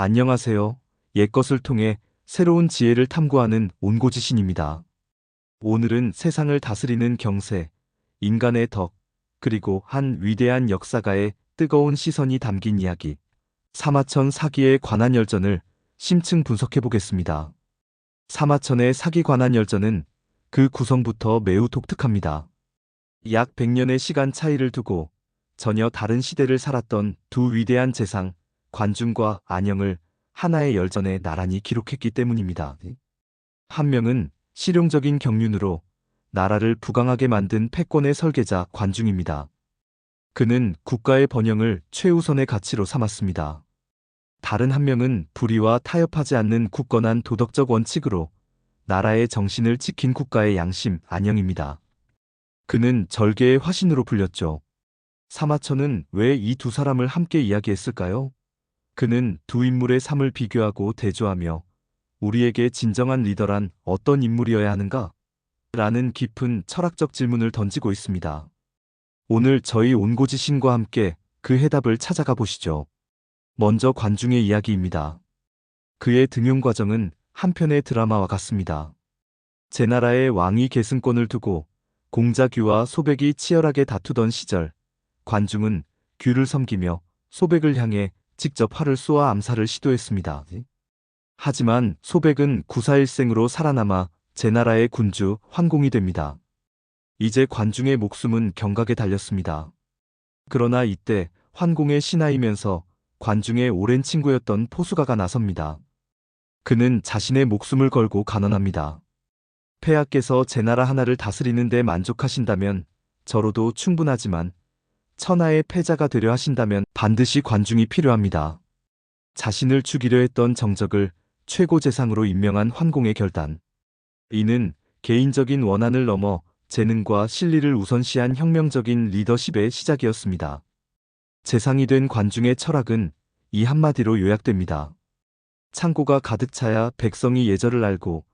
안녕하세요. 옛것을 통해 새로운 지혜를 탐구하는 온고지신입니다. 오늘은 세상을 다스리는 경세, 인간의 덕, 그리고 한 위대한 역사가의 뜨거운 시선이 담긴 이야기, 사마천 사기에 관한 열전을 심층 분석해 보겠습니다. 사마천의 사기 관한 열전은 그 구성부터 매우 독특합니다. 약 100년의 시간 차이를 두고 전혀 다른 시대를 살았던 두 위대한 재상, 관중과 안영을 하나의 열전에 나란히 기록했기 때문입니다. 한 명은 실용적인 경륜으로 나라를 부강하게 만든 패권의 설계자 관중입니다. 그는 국가의 번영을 최우선의 가치로 삼았습니다. 다른 한 명은 불의와 타협하지 않는 굳건한 도덕적 원칙으로 나라의 정신을 지킨 국가의 양심 안영입니다. 그는 절개의 화신으로 불렸죠. 사마천은 왜 이 두 사람을 함께 이야기했을까요? 그는 두 인물의 삶을 비교하고 대조하며 우리에게 진정한 리더란 어떤 인물이어야 하는가? 라는 깊은 철학적 질문을 던지고 있습니다. 오늘 저희 온고지 신과 함께 그 해답을 찾아가 보시죠. 먼저 관중의 이야기입니다. 그의 등용 과정은 한편의 드라마와 같습니다. 제 나라의 왕위 계승권을 두고 공자규와 소백이 치열하게 다투던 시절, 관중은 규를 섬기며 소백을 향해 직접 활을 쏘아 암살을 시도했습니다. 하지만 소백은 구사일생으로 살아남아 제나라의 군주 환공이 됩니다. 이제 관중의 목숨은 경각에 달렸습니다. 그러나 이때 환공의 신하이면서 관중의 오랜 친구였던 포수가가 나섭니다. 그는 자신의 목숨을 걸고 간언합니다. 폐하께서 제 나라 하나를 다스리는 데 만족하신다면 저로도 충분하지만 천하의 패자가 되려 하신다면 반드시 관중이 필요합니다. 자신을 죽이려 했던 정적을 최고 재상으로 임명한 환공의 결단. 이는 개인적인 원한을 넘어 재능과 실리를 우선시한 혁명적인 리더십의 시작이었습니다. 재상이 된 관중의 철학은 이 한마디로 요약됩니다. 창고가 가득 차야 백성이 예절을 알고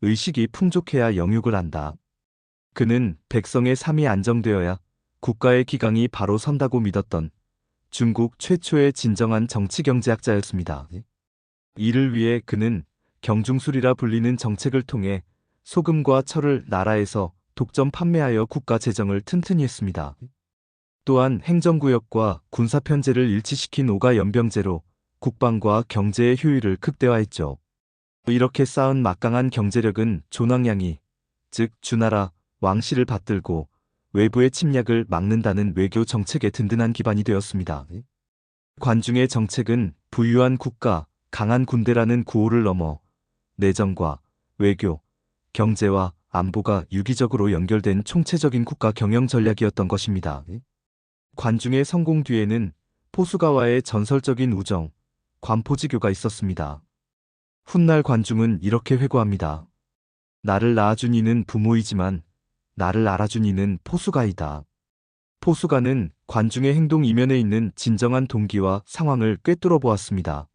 의식이 풍족해야 영육을 안다. 그는 백성의 삶이 안정되어야 국가의 기강이 바로 선다고 믿었던 중국 최초의 진정한 정치경제학자였습니다. 이를 위해 그는 경중술이라 불리는 정책을 통해 소금과 철을 나라에서 독점 판매하여 국가 재정을 튼튼히 했습니다. 또한 행정구역과 군사편제를 일치시킨 오가 연병제로 국방과 경제의 효율을 극대화했죠. 이렇게 쌓은 막강한 경제력은 존왕양이, 즉 주나라, 왕실을 받들고 외부의 침략을 막는다는 외교 정책의 든든한 기반이 되었습니다. 관중의 정책은 부유한 국가, 강한 군대라는 구호를 넘어 내정과 외교, 경제와 안보가 유기적으로 연결된 총체적인 국가 경영 전략이었던 것입니다. 관중의 성공 뒤에는 포수가와의 전설적인 우정, 관포지교가 있었습니다. 훗날 관중은 이렇게 회고합니다. 나를 낳아준 이는 부모이지만 나를 알아준 이는 포수가이다. 포수가는 관중의 행동 이면에 있는 진정한 동기와 상황을 꿰뚫어 보았습니다.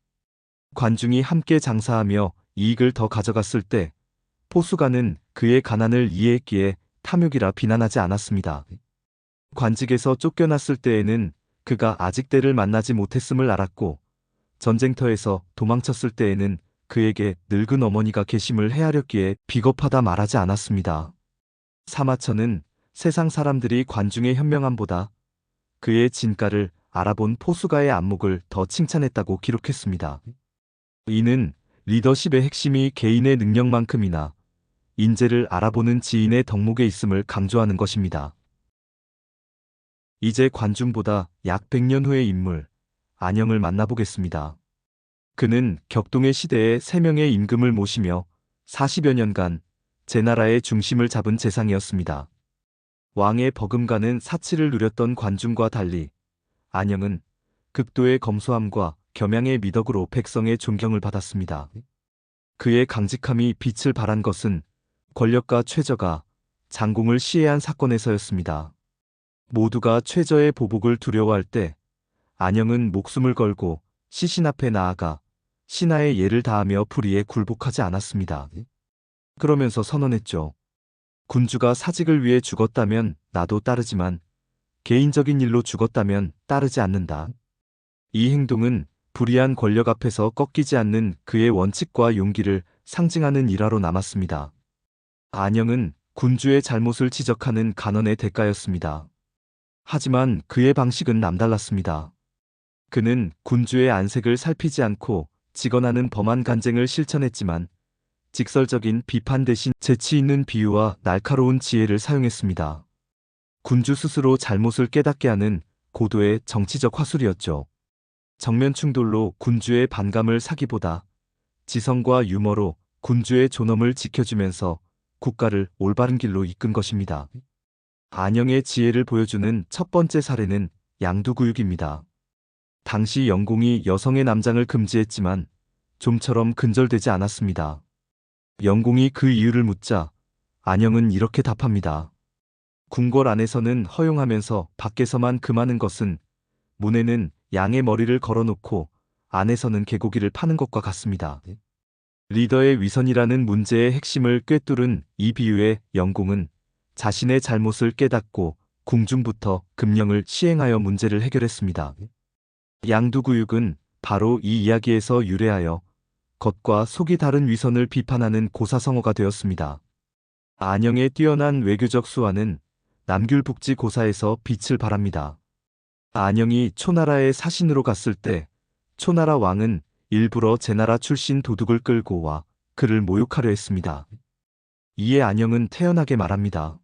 관중이 함께 장사하며 이익을 더 가져갔을 때 포수가는 그의 가난을 이해했기에 탐욕이라 비난하지 않았습니다. 관직에서 쫓겨났을 때에는 그가 아직 때를 만나지 못했음을 알았고 전쟁터에서 도망쳤을 때에는 그에게 늙은 어머니가 계심을 헤아렸기에 비겁하다 말하지 않았습니다. 사마천은 세상 사람들이 관중의 현명함보다 그의 진가를 알아본 포수가의 안목을 더 칭찬했다고 기록했습니다. 이는 리더십의 핵심이 개인의 능력만큼이나 인재를 알아보는 지인의 덕목에 있음을 강조하는 것입니다. 이제 관중보다 약 100년 후의 인물, 안영을 만나보겠습니다. 그는 격동의 시대에 3명의 임금을 모시며 40여 년간 제 나라의 중심을 잡은 재상이었습니다. 왕의 버금가는 사치를 누렸던 관중과 달리 안영은 극도의 검소함과 겸양의 미덕으로 백성의 존경을 받았습니다. 그의 강직함이 빛을 발한 것은 권력과 최저가 장공을 시해한 사건에서였습니다. 모두가 최저의 보복을 두려워할 때 안영은 목숨을 걸고 시신 앞에 나아가 신하의 예를 다하며 불의에 굴복하지 않았습니다. 그러면서 선언했죠. 군주가 사직을 위해 죽었다면 나도 따르지만 개인적인 일로 죽었다면 따르지 않는다. 이 행동은 불의한 권력 앞에서 꺾이지 않는 그의 원칙과 용기를 상징하는 일화로 남았습니다. 안영은 군주의 잘못을 지적하는 간언의 대가였습니다. 하지만 그의 방식은 남달랐습니다. 그는 군주의 안색을 살피지 않고 직언하는 범한 간쟁을 실천했지만 직설적인 비판 대신 재치 있는 비유와 날카로운 지혜를 사용했습니다. 군주 스스로 잘못을 깨닫게 하는 고도의 정치적 화술이었죠. 정면 충돌로 군주의 반감을 사기보다 지성과 유머로 군주의 존엄을 지켜주면서 국가를 올바른 길로 이끈 것입니다. 안영의 지혜를 보여주는 첫 번째 사례는 양두구육입니다. 당시 영공이 여성의 남장을 금지했지만 좀처럼 근절되지 않았습니다. 영공이 그 이유를 묻자 안영은 이렇게 답합니다. 궁궐 안에서는 허용하면서 밖에서만 금하는 것은 문에는 양의 머리를 걸어놓고 안에서는 개고기를 파는 것과 같습니다. 리더의 위선이라는 문제의 핵심을 꿰뚫은 이 비유의 영공은 자신의 잘못을 깨닫고 궁중부터 금령을 시행하여 문제를 해결했습니다. 양두구육은 바로 이 이야기에서 유래하여 겉과 속이 다른 위선을 비판하는 고사성어가 되었습니다. 안영의 뛰어난 외교적 수완은 남귤북지 고사에서 빛을 발합니다. 안영이 초나라의 사신으로 갔을 때 초나라 왕은 일부러 제나라 출신 도둑을 끌고 와 그를 모욕하려 했습니다. 이에 안영은 태연하게 말합니다.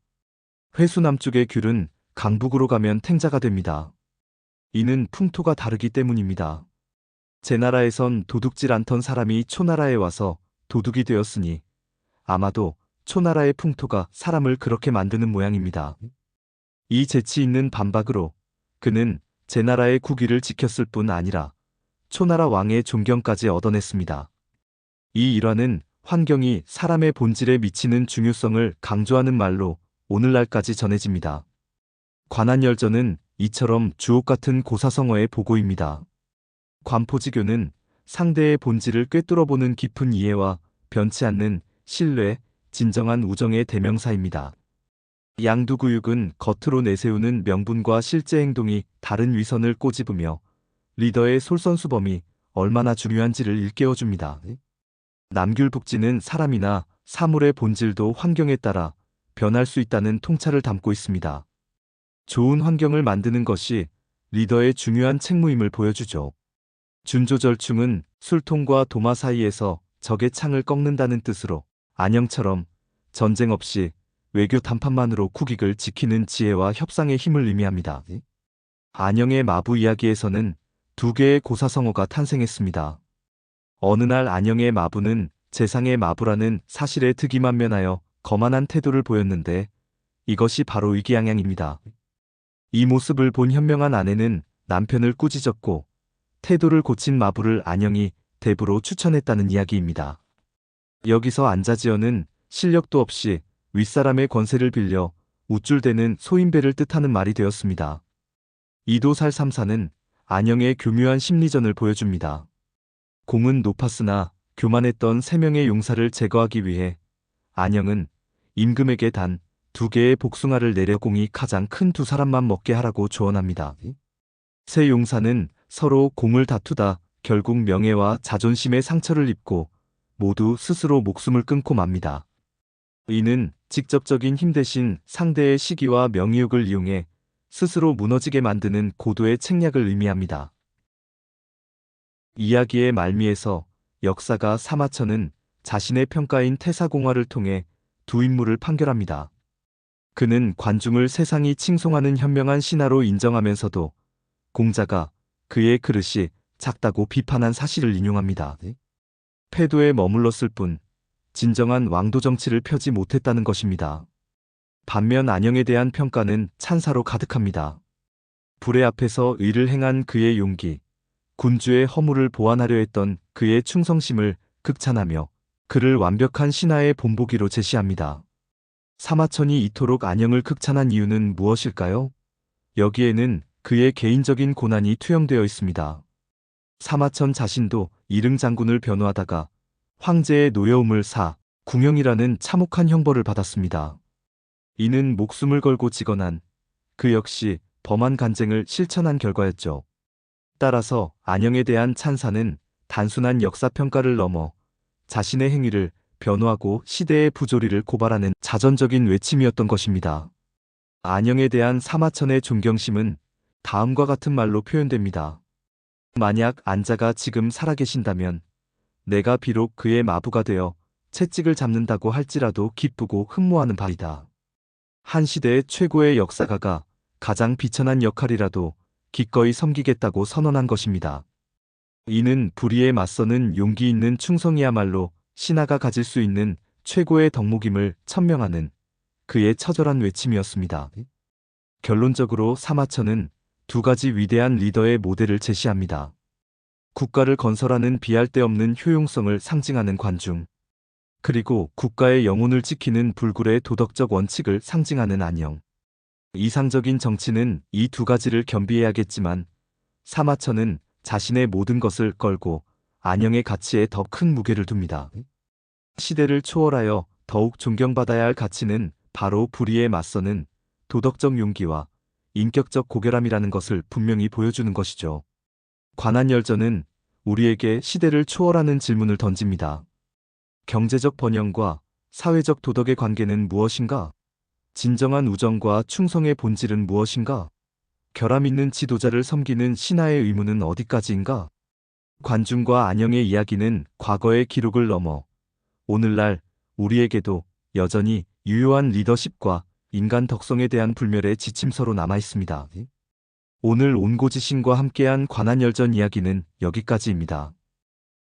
회수 남쪽의 귤은 강북으로 가면 탱자가 됩니다. 이는 풍토가 다르기 때문입니다. 제 나라에선 도둑질 않던 사람이 초나라에 와서 도둑이 되었으니 아마도 초나라의 풍토가 사람을 그렇게 만드는 모양입니다. 이 재치 있는 반박으로 그는 제 나라의 국위를 지켰을 뿐 아니라 초나라 왕의 존경까지 얻어냈습니다. 이 일화는 환경이 사람의 본질에 미치는 중요성을 강조하는 말로 오늘날까지 전해집니다. 관한열전은 이처럼 주옥 같은 고사성어의 보고입니다. 관포지교는 상대의 본질을 꿰뚫어보는 깊은 이해와 변치 않는 신뢰, 진정한 우정의 대명사입니다. 양두구육은 겉으로 내세우는 명분과 실제 행동이 다른 위선을 꼬집으며 리더의 솔선수범이 얼마나 중요한지를 일깨워줍니다. 남귤북지는 사람이나 사물의 본질도 환경에 따라 변할 수 있다는 통찰을 담고 있습니다. 좋은 환경을 만드는 것이 리더의 중요한 책무임을 보여주죠. 준조절충은 술통과 도마 사이에서 적의 창을 꺾는다는 뜻으로 안영처럼 전쟁 없이 외교 단판만으로 국익을 지키는 지혜와 협상의 힘을 의미합니다. 안영의 마부 이야기에서는 두 개의 고사성어가 탄생했습니다. 어느 날 안영의 마부는 재상의 마부라는 사실에 득이만면하여 거만한 태도를 보였는데 이것이 바로 위기양양입니다. 이 모습을 본 현명한 아내는 남편을 꾸짖었고 태도를 고친 마부를 안영이 대부로 추천했다는 이야기입니다. 여기서 안자지어는 실력도 없이 윗사람의 권세를 빌려 우쭐대는 소인배를 뜻하는 말이 되었습니다. 이도살 삼사는 안영의 교묘한 심리전을 보여줍니다. 공은 높았으나 교만했던 세 명의 용사를 제거하기 위해 안영은 임금에게 단 두 개의 복숭아를 내려 공이 가장 큰 두 사람만 먹게 하라고 조언합니다. 세 용사는 서로 공을 다투다 결국 명예와 자존심의 상처를 입고 모두 스스로 목숨을 끊고 맙니다. 이는 직접적인 힘 대신 상대의 시기와 명의욕을 이용해 스스로 무너지게 만드는 고도의 책략을 의미합니다. 이야기의 말미에서 역사가 사마천은 자신의 평가인 태사공화를 통해 두 인물을 판결합니다. 그는 관중을 세상이 칭송하는 현명한 신하로 인정하면서도 공자가 그의 그릇이 작다고 비판한 사실을 인용합니다. 패도에 머물렀을 뿐 진정한 왕도 정치를 펴지 못했다는 것입니다. 반면 안영에 대한 평가는 찬사로 가득합니다. 불의 앞에서 의를 행한 그의 용기, 군주의 허물을 보완하려 했던 그의 충성심을 극찬하며 그를 완벽한 신하의 본보기로 제시합니다. 사마천이 이토록 안영을 극찬한 이유는 무엇일까요? 여기에는 그의 개인적인 고난이 투영되어 있습니다. 사마천 자신도 이릉 장군을 변호하다가 황제의 노여움을 사 궁영이라는 참혹한 형벌을 받았습니다. 이는 목숨을 걸고 직언한 그 역시 범한 간쟁을 실천한 결과였죠. 따라서 안영에 대한 찬사는 단순한 역사평가를 넘어 자신의 행위를 변호하고 시대의 부조리를 고발하는 자전적인 외침이었던 것입니다. 안영에 대한 사마천의 존경심은 다음과 같은 말로 표현됩니다. 만약 안자가 지금 살아계신다면 내가 비록 그의 마부가 되어 채찍을 잡는다고 할지라도 기쁘고 흠모하는 바이다. 한 시대의 최고의 역사가가 가장 비천한 역할이라도 기꺼이 섬기겠다고 선언한 것입니다. 이는 불의에 맞서는 용기 있는 충성이야말로 신하가 가질 수 있는 최고의 덕목임을 천명하는 그의 처절한 외침이었습니다. 결론적으로 사마천은 두 가지 위대한 리더의 모델을 제시합니다. 국가를 건설하는 비할 데 없는 효용성을 상징하는 관중, 그리고 국가의 영혼을 지키는 불굴의 도덕적 원칙을 상징하는 안영. 이상적인 정치는 이 두 가지를 겸비해야겠지만 사마천은 자신의 모든 것을 걸고 안영의 가치에 더 큰 무게를 둡니다. 시대를 초월하여 더욱 존경받아야 할 가치는 바로 불의에 맞서는 도덕적 용기와 인격적 고결함이라는 것을 분명히 보여주는 것이죠. 관한열전은 우리에게 시대를 초월하는 질문을 던집니다. 경제적 번영과 사회적 도덕의 관계는 무엇인가? 진정한 우정과 충성의 본질은 무엇인가? 결함 있는 지도자를 섬기는 신하의 의무는 어디까지인가? 관중과 안영의 이야기는 과거의 기록을 넘어 오늘날 우리에게도 여전히 유효한 리더십과 인간 덕성에 대한 불멸의 지침서로 남아 있습니다. 오늘 온고지 신과 함께한 관한열전 이야기는 여기까지입니다.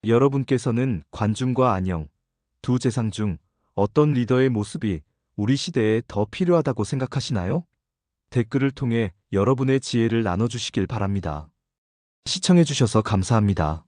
여러분께서는 관중과 안영, 두 재상 중 어떤 리더의 모습이 우리 시대에 더 필요하다고 생각하시나요? 댓글을 통해 여러분의 지혜를 나눠주시길 바랍니다. 시청해주셔서 감사합니다.